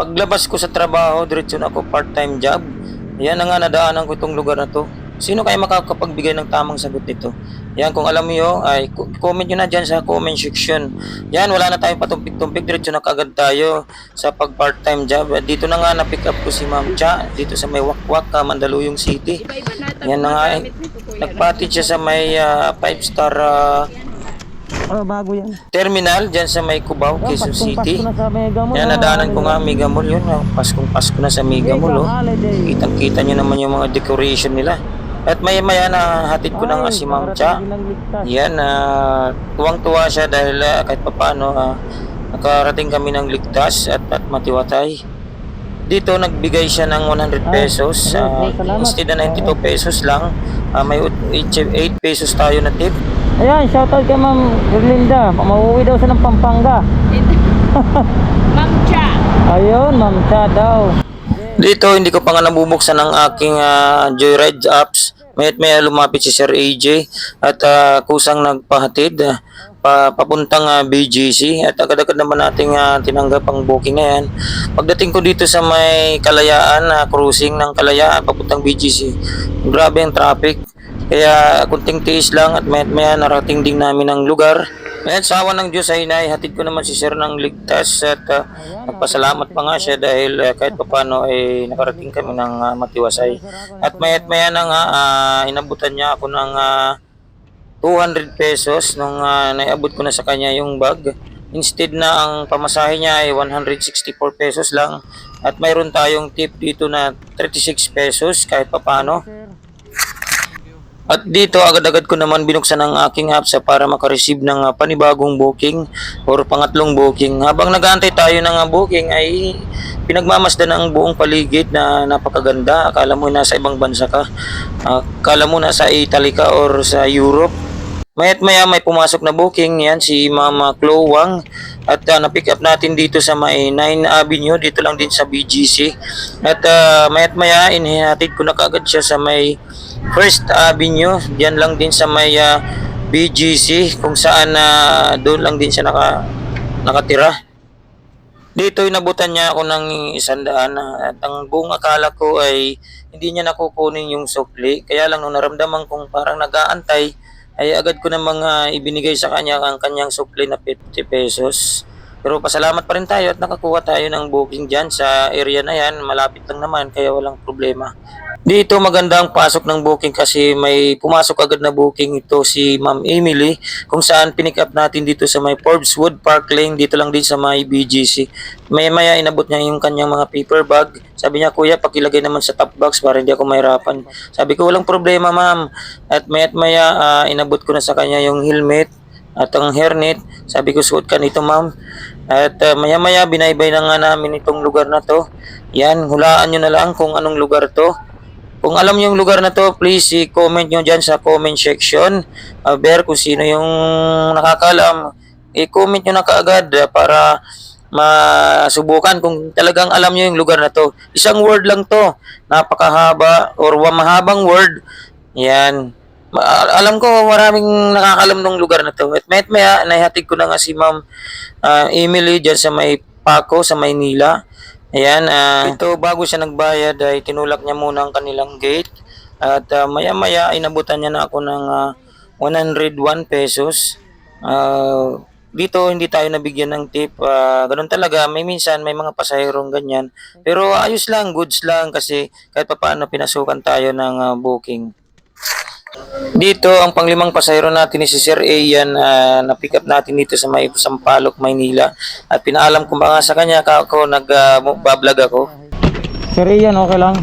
Paglabas ko sa trabaho, diretso na ako part-time job. Yan na nga nadaanan ko itong lugar na to. Sino kaya makakapagbigay ng tamang sagot nito? Yan, kung alam niyo, ay co- comment nyo na dyan sa comment section. Yan, wala na tayong patumpik-tumpik. Diretso na kagad tayo sa pag part-time job. Dito na nga na-pick up ko si Ma'am Cha, dito sa may Wakwak, ah, Mandaluyong City. Yan na nga eh. Nagpatid siya sa may 5-star Oh, bago yan. terminal dyan sa may Cubao, Quezon City. na sa Mega Mall. Yan, nadaanan ko nga Mega Mall yun. ah. Paskong Pasko na sa Mega Mall. Oh. Holiday. Kitang kita nyo naman yung mga decoration nila. At maya maya na hatid ko nga si Ma'am Cha. Yan, ah, tuwang-tuwa siya dahil ah, kahit papaano ah, nakarating kami ng ligtas at, at matiwatay. Dito nagbigay siya ng 100 pesos. ah, instead na 92 pesos lang, ah, may 8 pesos tayo na tip. Ayan, shoutout kay Ma'am Erlinda. Mauwi daw siya ng Pampanga. Ma'am Cha. Ayun, Ma'am Cha daw. Dito, hindi ko pa nga nabubuksan ang aking ah, Joyride apps. May may lumapit si Sir AJ at ah, kusang nagpahatid ah, pa, papuntang ah, BGC at agad-agad naman nating ah, tinanggap ang booking na yan. Pagdating ko dito sa may Kalayaan, ah, cruising ng Kalayaan papuntang BGC, grabe ang traffic. Kaya kunting tiis lang at may maya narating din namin ang lugar. Ngayon, sa awan ng Diyos ay naihatid ko naman si Sir ng ligtas at ah, nagpasalamat pa nga siya dahil ah, kahit papano ay nakarating kami ng ah, matiwasay. At maya't maya na nga, ah, inabutan niya ako ng ah, 200 pesos nung ah, naiabot ko na sa kanya yung bag. Instead na ang pamasahe niya ay 164 pesos lang. At mayroon tayong tip dito na 36 pesos kahit papano. At dito agad-agad ko naman binuksan ang aking app sa para makareceive ng ah, panibagong booking or pangatlong booking. Habang nag-aantay tayo ng ah, booking ay pinagmamasdan ang buong paligid na napakaganda. Akala mo nasa ibang bansa ka. Akala mo nasa Italy ka or sa Europe. Mayat maya may pumasok na booking yan si Mama Chloe Wang at uh, na-pick up natin dito sa may 9 Avenue dito lang din sa BGC at uh, mayat maya inihatid ko na kaagad siya sa may First Avenue diyan lang din sa may ah, BGC kung saan na doon lang din siya naka, nakatira dito inabutan niya ako ng isang daan at ang buong akala ko ay hindi niya nakukunin yung sukli. Kaya lang nung naramdaman kong parang nag-aantay, ay agad ko namang ah, ibinigay sa kanya ang kanyang sukli na 50 pesos. Pero pasalamat pa rin tayo at nakakuha tayo ng booking dyan sa area na yan. Malapit lang naman kaya walang problema. Dito maganda ang pasok ng booking kasi may pumasok agad na booking ito si Ma'am Emily kung saan pinick up natin dito sa may Forbes Wood Park Lane dito lang din sa may BGC. Maya maya inabot niya yung kanyang mga paper bag. Sabi niya kuya pakilagay naman sa top box para hindi ako mahirapan. Sabi ko walang problema ma'am. At maya't maya ah, inabot ko na sa kanya yung helmet at ang hairnet. Sabi ko suot ka nito ma'am. At ah, maya maya binaybay na nga namin itong lugar na to. Yan, hulaan nyo na lang kung anong lugar to. Kung alam niyo yung lugar na to, please i-comment nyo dyan sa comment section. Uh, Bear, kung sino yung nakakalam, i-comment nyo na kaagad ah, para masubukan kung talagang alam nyo yung lugar na to. Isang word lang to, napakahaba or mahabang word. Yan. Alam ko maraming nakakalam ng lugar na to. At may maya, naihatid ko na nga si Ma'am ah, Emily dyan sa may Paco, sa Maynila. Ayan, ah, ito bago siya nagbayad ay tinulak niya muna ang kanilang gate. At ah, maya-maya inabutan niya na ako ng ah, 101 pesos. Ah, dito hindi tayo nabigyan ng tip. Ah, ganun talaga, may minsan may mga pasahirong ganyan. Pero ayos lang, goods lang kasi kahit papaano pinasukan tayo ng ah, booking. Dito, ang panglimang pasahero natin ni si Sir Ian na na-pick up natin dito sa may Sampaloc, Maynila. At pinaalam ko ba nga sa kanya ka ako nag-bablog ako. Sir Ian, okay lang?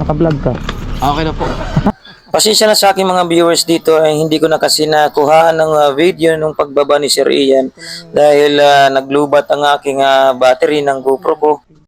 Naka-vlog ka. Okay na po. Pasensya na sa aking mga viewers dito ay hindi ko na kasi nakuhaan ng ah, video nung pagbaba ni Sir Ian dahil ah, naglubat ang aking ah, battery ng GoPro ko.